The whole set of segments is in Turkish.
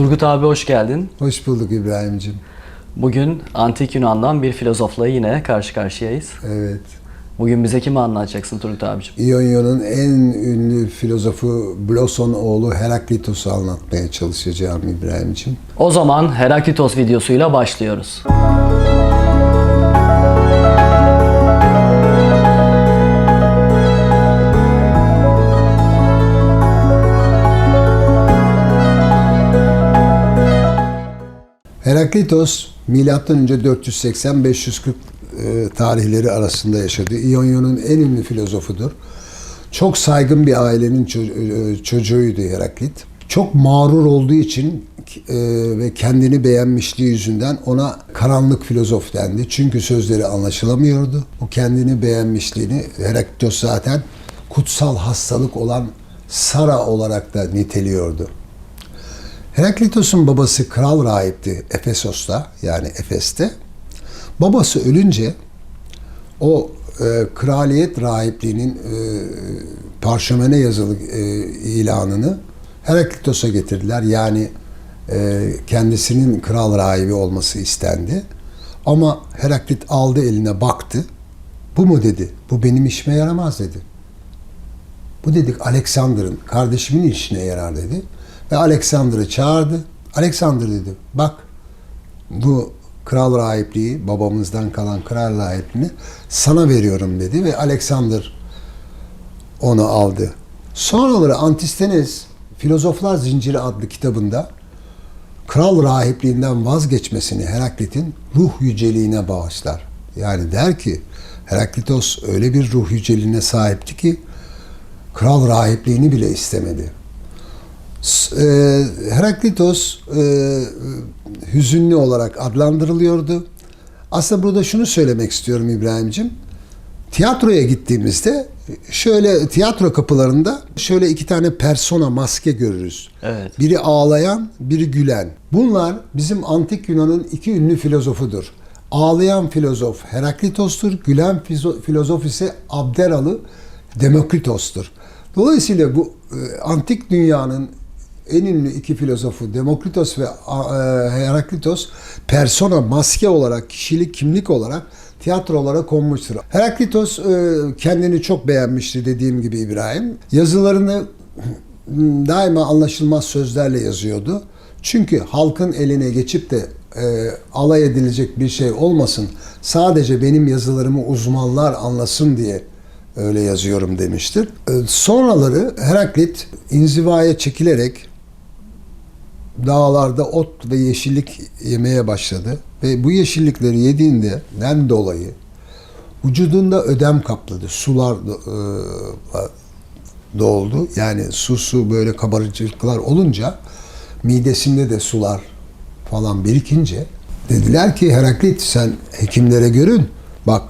Turgut abi hoş geldin. Hoş bulduk İbrahim'cim. Bugün Antik Yunan'dan bir filozofla yine karşı karşıyayız. Evet. Bugün bize kimi anlatacaksın Turgut abicim? İonya'nın en ünlü filozofu Bloson oğlu Heraklitos'u anlatmaya çalışacağım İbrahim'cim. O zaman Heraklitos videosuyla başlıyoruz. Heraklitos M.Ö. 480-540 e, tarihleri arasında yaşadı. İonya'nın en ünlü filozofudur. Çok saygın bir ailenin e, çocuğuydu Heraklit. Çok mağrur olduğu için e, ve kendini beğenmişliği yüzünden ona karanlık filozof dendi. Çünkü sözleri anlaşılamıyordu. O kendini beğenmişliğini Heraklitos zaten kutsal hastalık olan Sara olarak da niteliyordu. Heraklitos'un babası kral rahipti Efesos'ta yani Efes'te. Babası ölünce o e, kraliyet rahipliğinin e, parşömene yazılı e, ilanını Heraklitos'a getirdiler. Yani e, kendisinin kral rahibi olması istendi. Ama Heraklit aldı eline baktı. Bu mu dedi? Bu benim işime yaramaz dedi. Bu dedik Alexander'ın kardeşimin işine yarar dedi. Ve Alexander'ı çağırdı. Alexander dedi bak bu kral rahipliği babamızdan kalan kral rahipliğini sana veriyorum dedi ve Alexander onu aldı. Sonraları Antistenes Filozoflar Zinciri adlı kitabında kral rahipliğinden vazgeçmesini Heraklit'in ruh yüceliğine bağışlar. Yani der ki Heraklitos öyle bir ruh yüceliğine sahipti ki kral rahipliğini bile istemedi. E, Heraklitos e, hüzünlü olarak adlandırılıyordu. Aslında burada şunu söylemek istiyorum İbrahim'cim. Tiyatroya gittiğimizde şöyle tiyatro kapılarında şöyle iki tane persona maske görürüz. Evet. Biri ağlayan, biri gülen. Bunlar bizim antik Yunan'ın iki ünlü filozofudur. Ağlayan filozof Heraklitos'tur, gülen filozof ise Abderalı Demokritos'tur. Dolayısıyla bu e, antik dünyanın en ünlü iki filozofu Demokritos ve e, Heraklitos persona, maske olarak, kişilik, kimlik olarak tiyatrolara konmuştur. Heraklitos e, kendini çok beğenmişti dediğim gibi İbrahim. Yazılarını daima anlaşılmaz sözlerle yazıyordu. Çünkü halkın eline geçip de e, alay edilecek bir şey olmasın, sadece benim yazılarımı uzmanlar anlasın diye öyle yazıyorum demiştir. E, sonraları Heraklit inzivaya çekilerek dağlarda ot ve yeşillik yemeye başladı. Ve bu yeşillikleri yediğinden dolayı vücudunda ödem kapladı. Sular e, doldu. Yani su su böyle kabarcıklar olunca midesinde de sular falan birikince dediler ki Heraklit sen hekimlere görün. Bak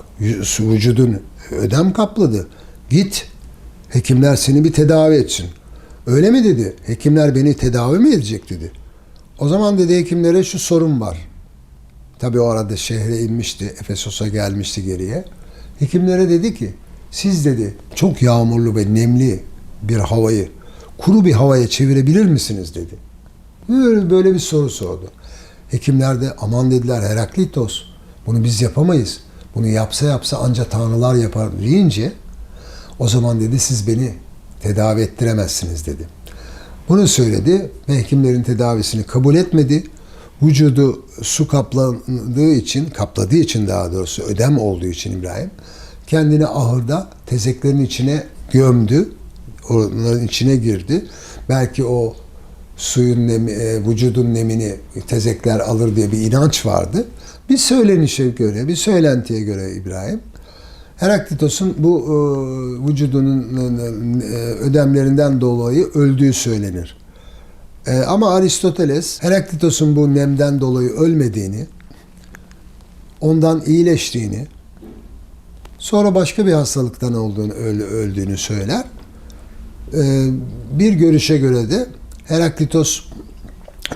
vücudun ödem kapladı. Git hekimler seni bir tedavi etsin. Öyle mi dedi? Hekimler beni tedavi mi edecek dedi. O zaman dedi hekimlere şu sorun var. Tabi o arada şehre inmişti. Efesos'a gelmişti geriye. Hekimlere dedi ki siz dedi çok yağmurlu ve nemli bir havayı kuru bir havaya çevirebilir misiniz dedi. Böyle, böyle bir soru sordu. Hekimler de aman dediler Heraklitos bunu biz yapamayız. Bunu yapsa yapsa anca tanrılar yapar deyince o zaman dedi siz beni tedavi ettiremezsiniz dedi. Bunu söyledi ve hekimlerin tedavisini kabul etmedi. Vücudu su kapladığı için, kapladığı için daha doğrusu ödem olduğu için İbrahim kendini ahırda tezeklerin içine gömdü. Onların içine girdi. Belki o suyun nemi, e, vücudun nemini tezekler alır diye bir inanç vardı. Bir söylenişe göre, bir söylentiye göre İbrahim Heraklitos'un bu e, vücudunun e, ödemlerinden dolayı öldüğü söylenir. E, ama Aristoteles Heraklitos'un bu nemden dolayı ölmediğini, ondan iyileştiğini, sonra başka bir hastalıktan olduğunu öl- öldüğünü söyler. E, bir görüşe göre de Heraklitos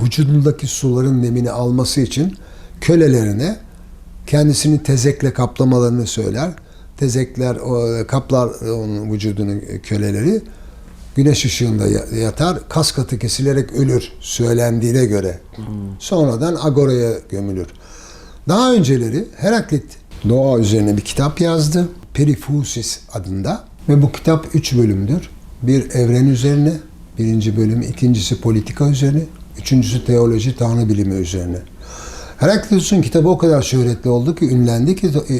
vücudundaki suların nemini alması için kölelerine kendisini tezekle kaplamalarını söyler. Tezekler o, kaplar onun vücudunun köleleri. güneş ışığında ya- yatar, kas katı kesilerek ölür söylendiğine göre. Sonradan Agora'ya gömülür. Daha önceleri Heraklit doğa üzerine bir kitap yazdı. Perifusis adında. Ve bu kitap üç bölümdür. Bir evren üzerine, birinci bölüm, ikincisi politika üzerine, üçüncüsü teoloji, tanrı bilimi üzerine. Heraklitos'un kitabı o kadar şöhretli oldu ki, ünlendi ki e, e,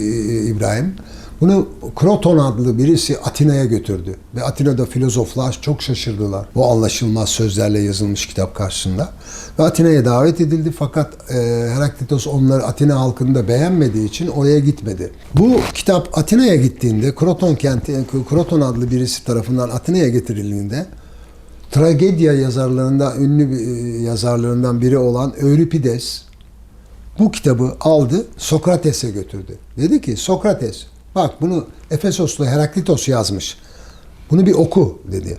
İbrahim. Bunu Kroton adlı birisi Atina'ya götürdü. Ve Atina'da filozoflar çok şaşırdılar. Bu anlaşılmaz sözlerle yazılmış kitap karşısında. Ve Atina'ya davet edildi fakat e, Heraklitos onları Atina halkını da beğenmediği için oraya gitmedi. Bu kitap Atina'ya gittiğinde Kroton kenti, Kroton adlı birisi tarafından Atina'ya getirildiğinde tragedya yazarlarından ünlü bir e, yazarlarından biri olan Euripides bu kitabı aldı Sokrates'e götürdü. Dedi ki Sokrates bak bunu Efesoslu Heraklitos yazmış. Bunu bir oku dedi.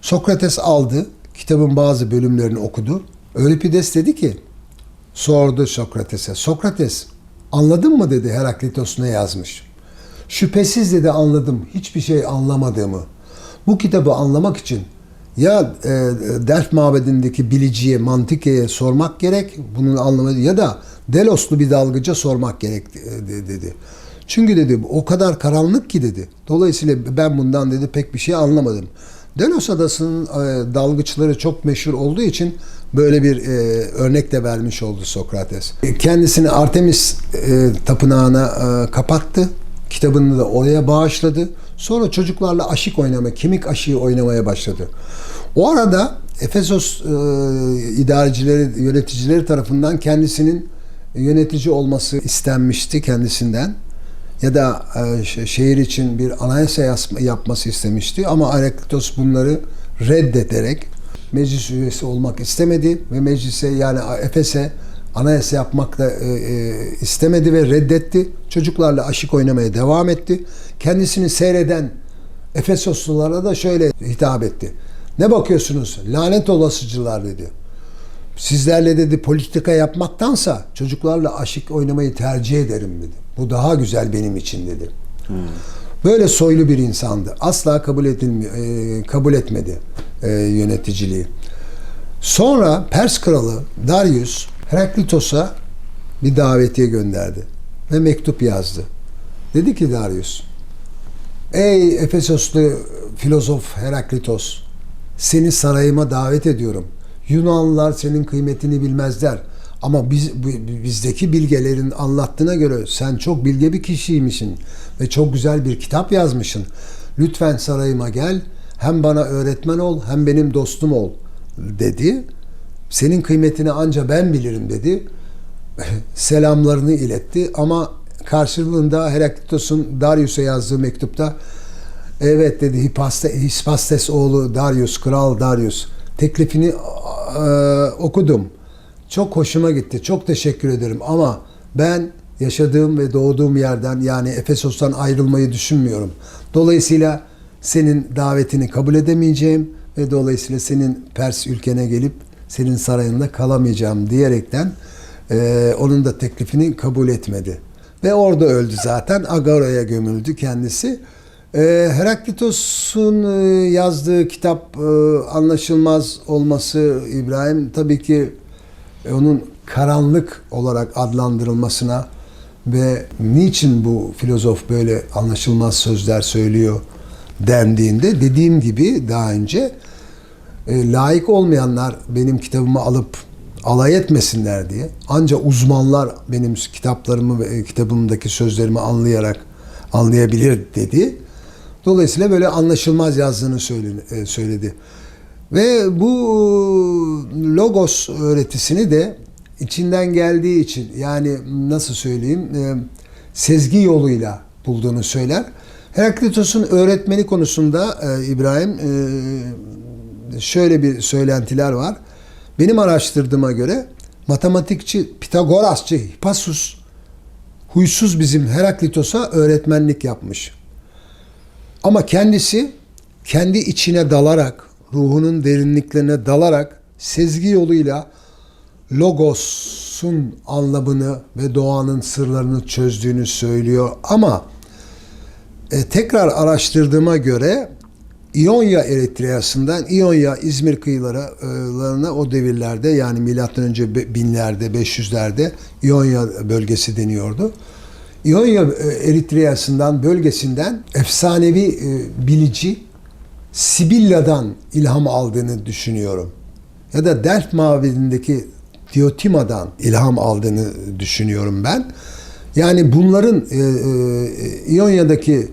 Sokrates aldı kitabın bazı bölümlerini okudu. Euripides dedi ki sordu Sokrates'e. Sokrates anladın mı dedi Heraklitos ne yazmış. Şüphesiz dedi anladım. Hiçbir şey anlamadığımı. Bu kitabı anlamak için ya e, Delf mabedindeki biliciye, mantikeye sormak gerek, bunun anlamı ya da Deloslu bir dalgıca sormak gerek e, de- dedi. Çünkü dedi o kadar karanlık ki dedi. Dolayısıyla ben bundan dedi pek bir şey anlamadım. Delos adasının e, dalgıçları çok meşhur olduğu için böyle bir e, örnek de vermiş oldu Sokrates. E, Kendisini Artemis e, tapınağına e, kapattı. Kitabını da oraya bağışladı. Sonra çocuklarla aşık oynama, kemik aşığı oynamaya başladı. O arada Efesos e, idarecileri, yöneticileri tarafından kendisinin yönetici olması istenmişti kendisinden ya da e, şe- şehir için bir anayasa yas- yapması istemişti ama Heraklitos bunları reddederek meclis üyesi olmak istemedi ve meclise yani Efes'e anayasa yapmak da e, e, istemedi ve reddetti. Çocuklarla aşık oynamaya devam etti. Kendisini seyreden Efesoslulara da şöyle hitap etti. Ne bakıyorsunuz? Lanet olasıcılar dedi. Sizlerle dedi politika yapmaktansa çocuklarla aşık oynamayı tercih ederim dedi. Bu daha güzel benim için dedi. Böyle soylu bir insandı. Asla kabul edilmi e, kabul etmedi e, yöneticiliği. Sonra Pers kralı Darius Heraklitos'a bir davetiye gönderdi ve mektup yazdı. Dedi ki Darius, Ey Efesoslu filozof Heraklitos, seni sarayıma davet ediyorum. Yunanlılar senin kıymetini bilmezler. Ama biz bizdeki bilgelerin anlattığına göre sen çok bilge bir kişiymişsin ve çok güzel bir kitap yazmışsın. Lütfen sarayıma gel. Hem bana öğretmen ol hem benim dostum ol dedi. Senin kıymetini anca ben bilirim dedi. Selamlarını iletti ama karşılığında Heraklitos'un Darius'a yazdığı mektupta Evet dedi Hipaste, Hispastes oğlu Darius, Kral Darius. Teklifini e, okudum. Çok hoşuma gitti. Çok teşekkür ederim ama ben yaşadığım ve doğduğum yerden yani Efesos'tan ayrılmayı düşünmüyorum. Dolayısıyla senin davetini kabul edemeyeceğim ve dolayısıyla senin Pers ülkene gelip senin sarayında kalamayacağım diyerekten e, onun da teklifini kabul etmedi. Ve orada öldü zaten. Agora'ya gömüldü kendisi. Ee, Heraklitos'un e, yazdığı kitap e, anlaşılmaz olması İbrahim tabii ki e, onun karanlık olarak adlandırılmasına ve niçin bu filozof böyle anlaşılmaz sözler söylüyor dendiğinde dediğim gibi daha önce e, layık olmayanlar benim kitabımı alıp alay etmesinler diye ancak uzmanlar benim kitaplarımı ve e, kitabımdaki sözlerimi anlayarak anlayabilir dedi. Dolayısıyla böyle anlaşılmaz yazdığını e, söyledi. Ve bu logos öğretisini de içinden geldiği için yani nasıl söyleyeyim e, sezgi yoluyla bulduğunu söyler. Heraklitos'un öğretmeni konusunda e, İbrahim e, şöyle bir söylentiler var. Benim araştırdığıma göre matematikçi Pitagorasçı Hippasus huysuz bizim Heraklitos'a öğretmenlik yapmış. Ama kendisi kendi içine dalarak, ruhunun derinliklerine dalarak sezgi yoluyla logosun anlamını ve doğanın sırlarını çözdüğünü söylüyor. Ama e, tekrar araştırdığıma göre İonya Eritreası'ndan İonya İzmir kıyılarına o devirlerde yani milattan önce binlerde, 500'lerde İonya bölgesi deniyordu. İonya e, Eritreası'ndan bölgesinden efsanevi e, bilici Sibilla'dan ilham aldığını düşünüyorum. Ya da Delft mabedindeki Diotima'dan ilham aldığını düşünüyorum ben. Yani bunların e, e, İonya'daki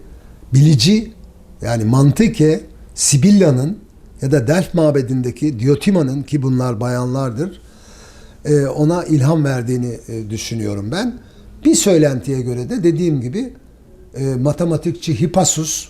bilici yani Mantike Sibilla'nın ya da Delft mabedindeki Diotima'nın ki bunlar bayanlardır e, ona ilham verdiğini e, düşünüyorum ben. Bir söylentiye göre de dediğim gibi e, matematikçi Hippasus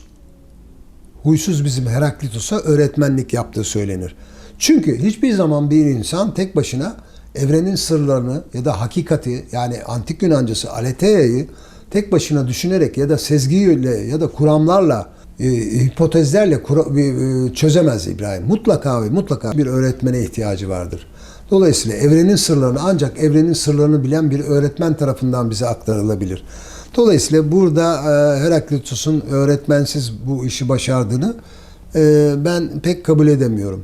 huysuz bizim Heraklitos'a öğretmenlik yaptığı söylenir. Çünkü hiçbir zaman bir insan tek başına evrenin sırlarını ya da hakikati yani antik Yunancası Alethea'yı tek başına düşünerek ya da sezgiyle ya da kuramlarla e, hipotezlerle e, çözemez İbrahim. Mutlaka ve mutlaka bir öğretmene ihtiyacı vardır. Dolayısıyla evrenin sırlarını ancak evrenin sırlarını bilen bir öğretmen tarafından bize aktarılabilir. Dolayısıyla burada e, Heraklitos'un öğretmensiz bu işi başardığını e, ben pek kabul edemiyorum.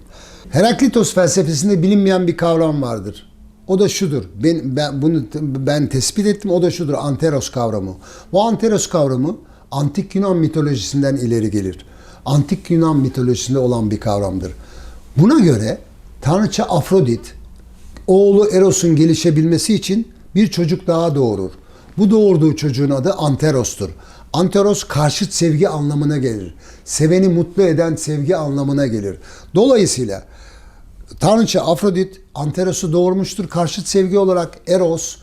Heraklitos felsefesinde bilinmeyen bir kavram vardır. O da şudur. Ben, ben bunu ben tespit ettim. O da şudur. Anteros kavramı. Bu anteros kavramı antik Yunan mitolojisinden ileri gelir. Antik Yunan mitolojisinde olan bir kavramdır. Buna göre tanrıça Afrodit oğlu Eros'un gelişebilmesi için bir çocuk daha doğurur. Bu doğurduğu çocuğun adı Anteros'tur. Anteros karşıt sevgi anlamına gelir. Seveni mutlu eden sevgi anlamına gelir. Dolayısıyla Tanrıça Afrodit Anteros'u doğurmuştur. Karşıt sevgi olarak Eros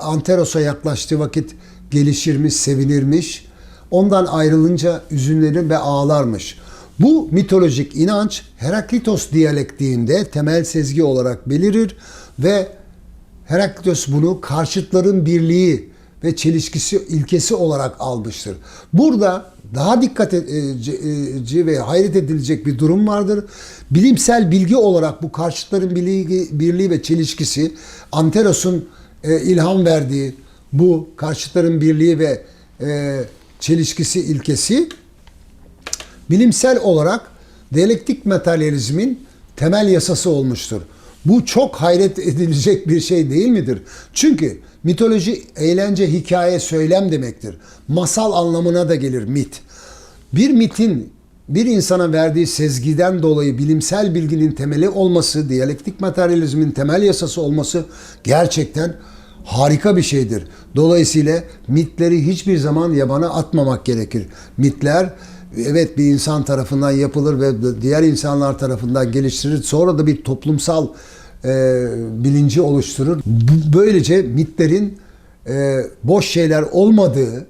Anteros'a yaklaştığı vakit gelişirmiş, sevinirmiş. Ondan ayrılınca üzünlenir ve ağlarmış. Bu mitolojik inanç Heraklitos diyalektiğinde temel sezgi olarak belirir ve Heraklitos bunu karşıtların birliği ve çelişkisi ilkesi olarak almıştır. Burada daha dikkat edici ve hayret edilecek bir durum vardır. Bilimsel bilgi olarak bu karşıtların birliği, birliği ve çelişkisi Anteros'un e, ilham verdiği bu karşıtların birliği ve e, çelişkisi ilkesi bilimsel olarak diyalektik materyalizmin temel yasası olmuştur. Bu çok hayret edilecek bir şey değil midir? Çünkü mitoloji eğlence, hikaye, söylem demektir. Masal anlamına da gelir mit. Bir mitin bir insana verdiği sezgiden dolayı bilimsel bilginin temeli olması, diyalektik materyalizmin temel yasası olması gerçekten harika bir şeydir. Dolayısıyla mitleri hiçbir zaman yabana atmamak gerekir. Mitler evet bir insan tarafından yapılır ve diğer insanlar tarafından geliştirilir. Sonra da bir toplumsal e, bilinci oluşturur. Böylece mitlerin e, boş şeyler olmadığı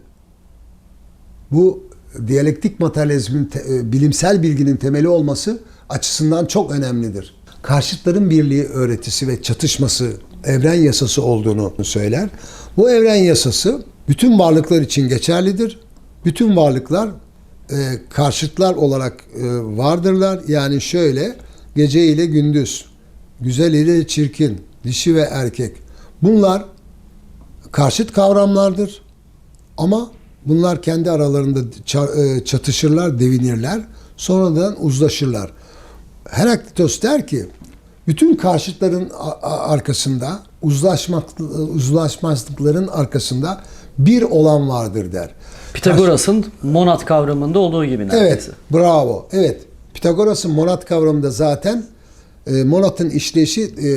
bu diyalektik materyalizmin te- e, bilimsel bilginin temeli olması açısından çok önemlidir. Karşıtların birliği öğretisi ve çatışması evren yasası olduğunu söyler. Bu evren yasası bütün varlıklar için geçerlidir. Bütün varlıklar e, karşıtlar olarak e, vardırlar. Yani şöyle gece ile gündüz, güzel ile çirkin, dişi ve erkek. Bunlar karşıt kavramlardır. Ama bunlar kendi aralarında e, çatışırlar, devinirler. Sonradan uzlaşırlar. Heraklitos der ki bütün karşıtların arkasında uzlaşmak uzlaşmazlıkların arkasında bir olan vardır der. Pitagoras'ın monad kavramında olduğu gibi Evet, neredeyse. bravo. Evet. Pitagoras'ın monad kavramında zaten e, monatın işleyişi e,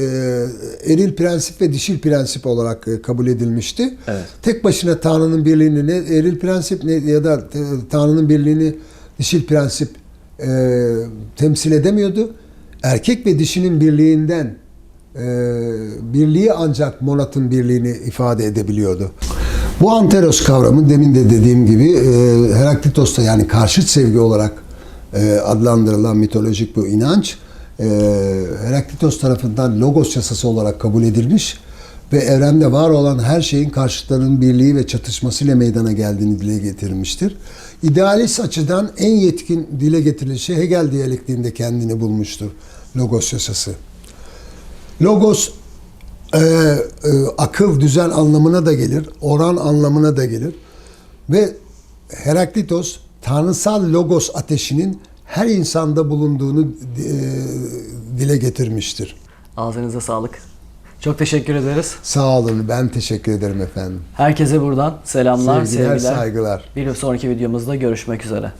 eril prensip ve dişil prensip olarak e, kabul edilmişti. Evet. Tek başına Tanrı'nın birliğini ne eril prensip ne ya da e, Tanrı'nın birliğini dişil prensip e, temsil edemiyordu. Erkek ve dişinin birliğinden e, birliği ancak monatın birliğini ifade edebiliyordu. Bu anteros kavramı demin de dediğim gibi e, Heraklitos'ta yani karşıt sevgi olarak e, adlandırılan mitolojik bu inanç e, Heraklitos tarafından logos yasası olarak kabul edilmiş ve evrende var olan her şeyin karşıtlarının birliği ve çatışmasıyla meydana geldiğini dile getirmiştir. İdealist açıdan en yetkin dile getirilişi Hegel diyalektiğinde kendini bulmuştur logos yasası. Logos e, e, akıl, düzen anlamına da gelir, oran anlamına da gelir. Ve Heraklitos tanrısal logos ateşinin her insanda bulunduğunu e, dile getirmiştir. Ağzınıza sağlık. Çok teşekkür ederiz. Sağ olun. Ben teşekkür ederim efendim. Herkese buradan selamlar, Sevgiler, sevgiler. saygılar. Bir sonraki videomuzda görüşmek üzere.